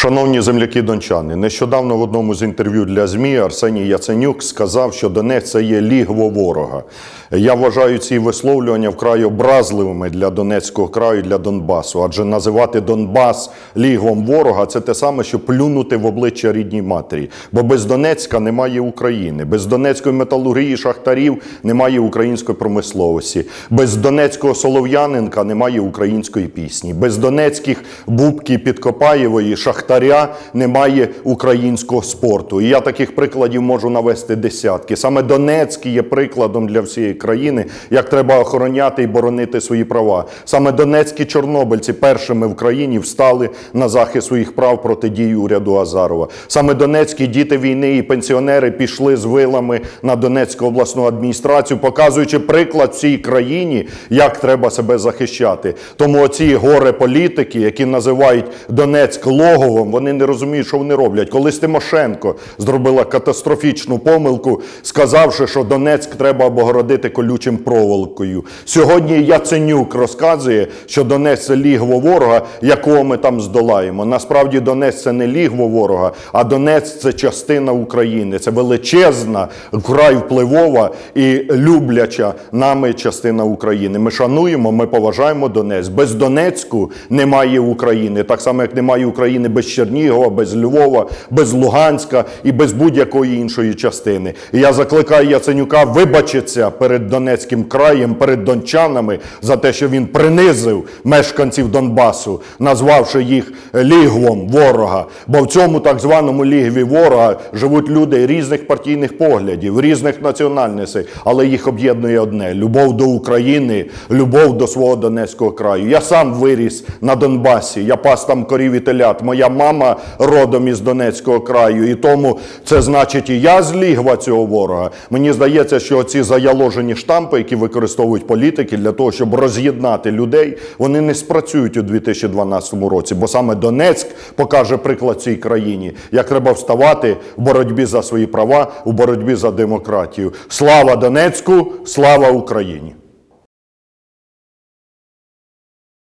Шановні земляки дончани, нещодавно в одному з інтерв'ю для ЗМІ Арсеній Яценюк сказав, що Донець це є лігво ворога. Я вважаю ці висловлювання вкрай образливими для Донецького краю, для Донбасу. Адже називати Донбас лігвом ворога це те саме, що плюнути в обличчя рідній матері. Бо без Донецька немає України, без Донецької металургії шахтарів немає української промисловості, без Донецького солов'яненка немає української пісні, без Донецьких бубки Підкопаєвої шахтаря немає українського спорту. І я таких прикладів можу навести десятки. Саме Донецький є прикладом для всієї країни, як треба охороняти і боронити свої права. Саме донецькі чорнобильці першими в країні встали на захист своїх прав проти дії уряду Азарова. Саме донецькі діти війни і пенсіонери пішли з вилами на Донецьку обласну адміністрацію, показуючи приклад всій країні, як треба себе захищати. Тому оці горе політики, які називають Донецьк логовом, вони не розуміють, що вони роблять. Колись Тимошенко зробила катастрофічну помилку, сказавши, що Донецьк треба обгородити колючим проволокою. Сьогодні Яценюк розказує, що Донецьк це лігво ворога, якого ми там здолаємо. Насправді Донецьк це не лігво ворога, а Донецьк це частина України. Це величезна, вкрай впливова і любляча нами частина України. Ми шануємо, ми поважаємо Донецьк. Без Донецьку немає України. Так само, як немає України без Чернігова, без Львова, без Луганська і без будь-якої іншої частини. І я закликаю Яценюка вибачитися перед Донецьким краєм, перед дончанами за те, що він принизив мешканців Донбасу, назвавши їх лігвом ворога. Бо в цьому так званому лігві ворога живуть люди різних партійних поглядів, різних національностей, але їх об'єднує одне: любов до України, любов до свого Донецького краю. Я сам виріс на Донбасі, я пас там корів і телят. Моя мама родом із Донецького краю, і тому це значить і я з лігва цього ворога. Мені здається, що ці заяложені штампи, які використовують політики для того, щоб роз'єднати людей, вони не спрацюють у 2012 році, бо саме Донецьк покаже приклад цій країні, як треба вставати в боротьбі за свої права, у боротьбі за демократію. Слава Донецьку, слава Україні!